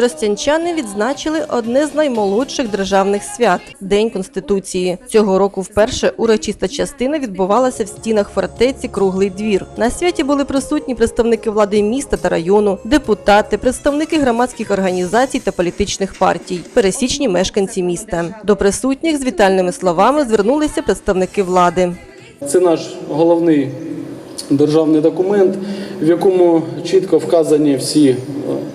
Тростянчани відзначили одне з наймолодших державних свят День Конституції. Цього року вперше урочиста частина відбувалася в стінах фортеці Круглий двір. На святі були присутні представники влади міста та району, депутати, представники громадських організацій та політичних партій, пересічні мешканці міста. До присутніх з вітальними словами звернулися представники влади. Це наш головний державний документ, в якому чітко вказані всі е,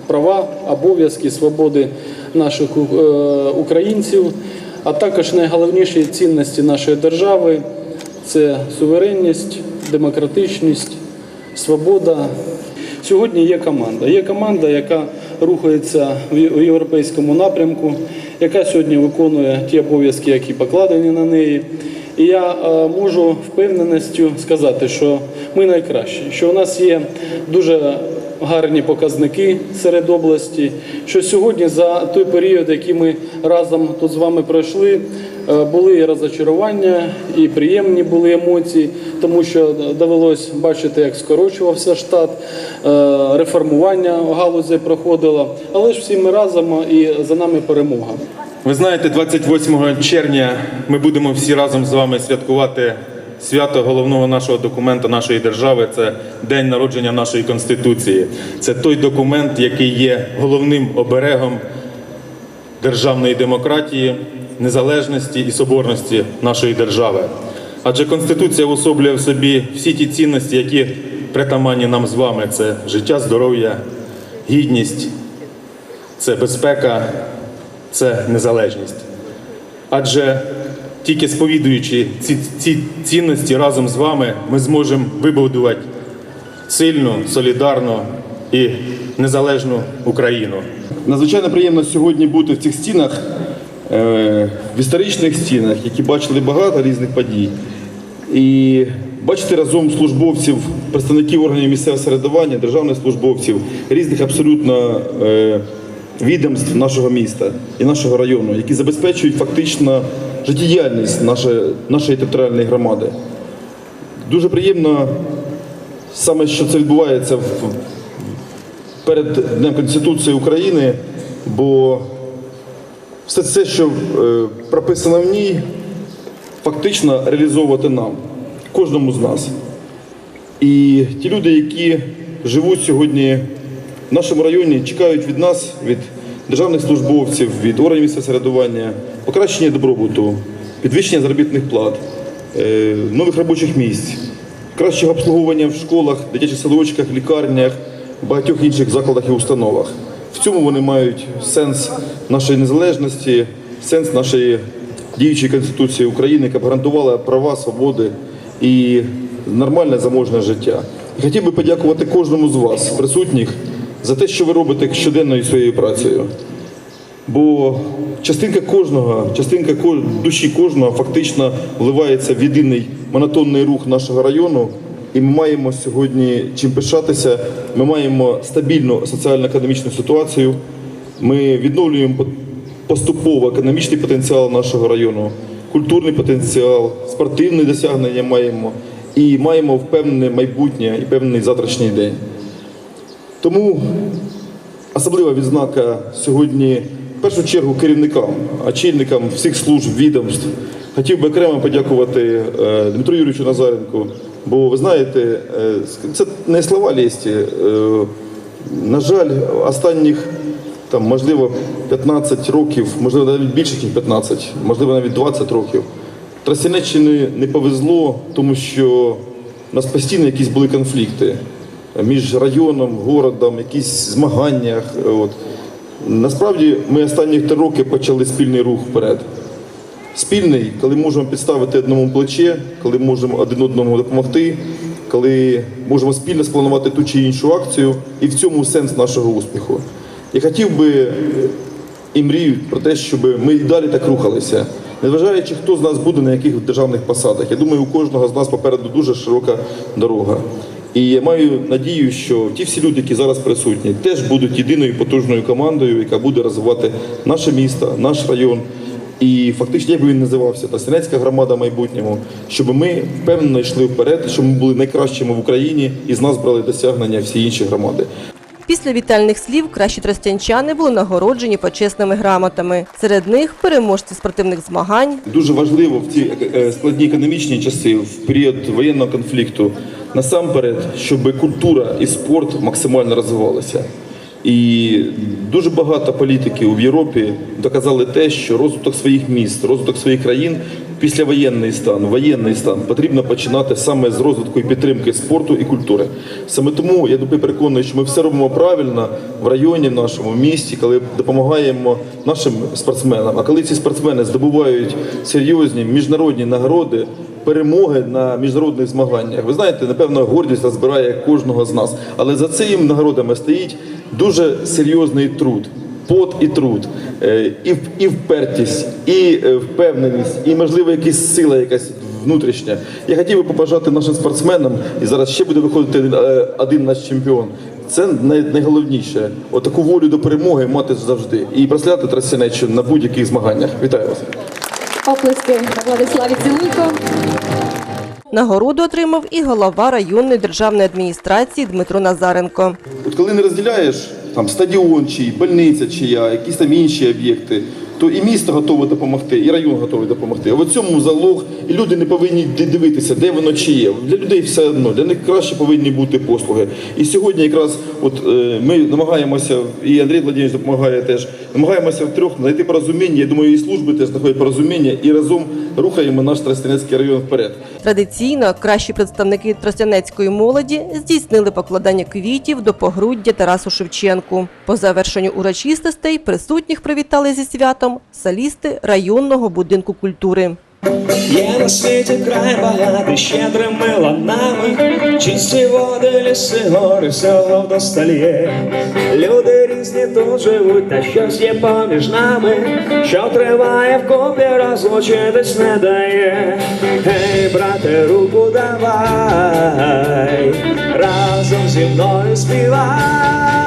права, обов'язки, свободи наших е, українців, а також найголовніші цінності нашої держави це суверенність, демократичність, свобода. Сьогодні є команда. Є команда, яка рухається в європейському напрямку, яка сьогодні виконує ті обов'язки, які покладені на неї. І я е, можу впевненістю сказати, що ми найкращі, що у нас є дуже гарні показники серед області. Що сьогодні за той період, який ми разом тут з вами пройшли, е, були і розочарування, і приємні були емоції, тому що довелось бачити, як скорочувався штат, е, реформування галузі проходило. Але ж всі ми разом і за нами перемога. Ви знаєте, 28 червня ми будемо всі разом з вами святкувати свято головного нашого документа нашої держави. Це день народження нашої конституції. Це той документ, який є головним оберегом державної демократії, незалежності і соборності нашої держави. Адже Конституція уособлює в собі всі ті цінності, які притаманні нам з вами: це життя, здоров'я, гідність, це безпека, це незалежність. Адже тільки сповідуючи ці, ці цінності разом з вами, ми зможемо вибудувати сильну, солідарну і незалежну Україну. Надзвичайно приємно сьогодні бути в цих стінах, е, в історичних стінах, які бачили багато різних подій. І бачити разом службовців, представників органів місцевого самоврядування, державних службовців, різних абсолютно е, відомств нашого міста і нашого району, які забезпечують фактично життєдіяльність нашої, нашої територіальної громади. Дуже приємно саме, що це відбувається перед Днем Конституції України, бо все це, що е, прописано в ній, фактично реалізовувати нам, кожному з нас. І ті люди, які живуть сьогодні в нашому районі, чекають від нас, від державних службовців, від органів місцевого самоврядування, покращення добробуту, підвищення заробітних плат, е, нових робочих місць, кращого обслуговування в школах, дитячих садочках, лікарнях, багатьох інших закладах і установах. В цьому вони мають сенс нашої незалежності, сенс нашої діючої Конституції України, яка б гарантувала права, свободи і нормальне заможне життя. Хотів би подякувати кожному з вас, присутніх, за те, що ви робите щоденною своєю працею. Бо частинка кожного, частинка душі кожного фактично вливається в єдиний монотонний рух нашого району. І ми маємо сьогодні чим пишатися. Ми маємо стабільну соціально-економічну ситуацію. Ми відновлюємо поступово економічний потенціал нашого району, культурний потенціал, спортивні досягнення маємо і маємо впевнене майбутнє і певний завтрашній день. Тому Особлива відзнака сьогодні в першу чергу керівникам, очільникам всіх служб, відомств. Хотів би окремо подякувати е, Дмитру Юрійовичу Назаренку, бо ви знаєте, е, це не слова лісті. Е, на жаль, останніх там, можливо, 15 років, можливо, навіть більше, ніж 15, можливо, навіть 20 років. Тростянеччині не повезло, тому що у нас постійно якісь були конфлікти між районом, городом, якісь змагання. От. Насправді ми останні три роки почали спільний рух вперед. Спільний, коли можемо підставити одному плече, коли можемо один одному допомогти, коли можемо спільно спланувати ту чи іншу акцію, і в цьому сенс нашого успіху. Я хотів би і мрію про те, щоб ми і далі так рухалися. Незважаючи, хто з нас буде на яких державних посадах. Я думаю, у кожного з нас попереду дуже широка дорога. І я маю надію, що ті всі люди, які зараз присутні, теж будуть єдиною потужною командою, яка буде розвивати наше місто, наш район. І фактично, як би він називався, Тростянецька громада в майбутньому, щоб ми впевнено йшли вперед, щоб ми були найкращими в Україні і з нас брали досягнення всі інші громади. Після вітальних слів кращі тростянчани були нагороджені почесними грамотами. Серед них переможці спортивних змагань, Дуже важливо в ці е, складні економічні часи, в період воєнного конфлікту, насамперед, щоб культура і спорт максимально розвивалися. І дуже багато політиків в Європі доказали те, що розвиток своїх міст, розвиток своїх країн післявоєнний стан, воєнний стан потрібно починати саме з розвитку і підтримки спорту і культури. Саме тому я дуже переконаний, що ми все робимо правильно в районі, в нашому місті, коли допомагаємо нашим спортсменам. А коли ці спортсмени здобувають серйозні міжнародні нагороди, перемоги на міжнародних змаганнях. Ви знаєте, напевно, гордість розбирає кожного з нас. Але за цими нагородами стоїть дуже серйозний труд. Пот і труд, е, і, і впертість, і е, впевненість, і можливо якась сила якась внутрішня. Я хотів би побажати нашим спортсменам, і зараз ще буде виходити е, один наш чемпіон. Це найголовніше. Отаку волю до перемоги мати завжди і прославляти Тростянеччину на будь-яких змаганнях. Вітаю вас. Оплески Владиславі Цілуйко. нагороду отримав і голова районної державної адміністрації Дмитро Назаренко. От коли не розділяєш там стадіон чи больниця чия, якісь там інші об'єкти, то і місто готове допомогти, і район готовий допомогти. В цьому залог, і люди не повинні дивитися, де воно чиє. Для людей все одно, для них краще повинні бути послуги. І сьогодні якраз от е, ми намагаємося, і Андрій Владимирович допомагає теж, намагаємося втрьох знайти порозуміння. Я думаю, і служби теж знаходять порозуміння, і разом рухаємо наш Тростянецький район вперед. Традиційно кращі представники тростянецької молоді здійснили покладання квітів до погруддя Тарасу Шевченку. По завершенню урочистостей присутніх привітали зі святом солісти районного будинку культури. Є на світі край багатий щедрими ланами, чисті води, ліси, гори, всього вдосталь. Люди різні тут живуть, та щось є поміж нами, що триває вкупі, розлучитись не дає. Гей, брате, руку давай, разом зі мною співай.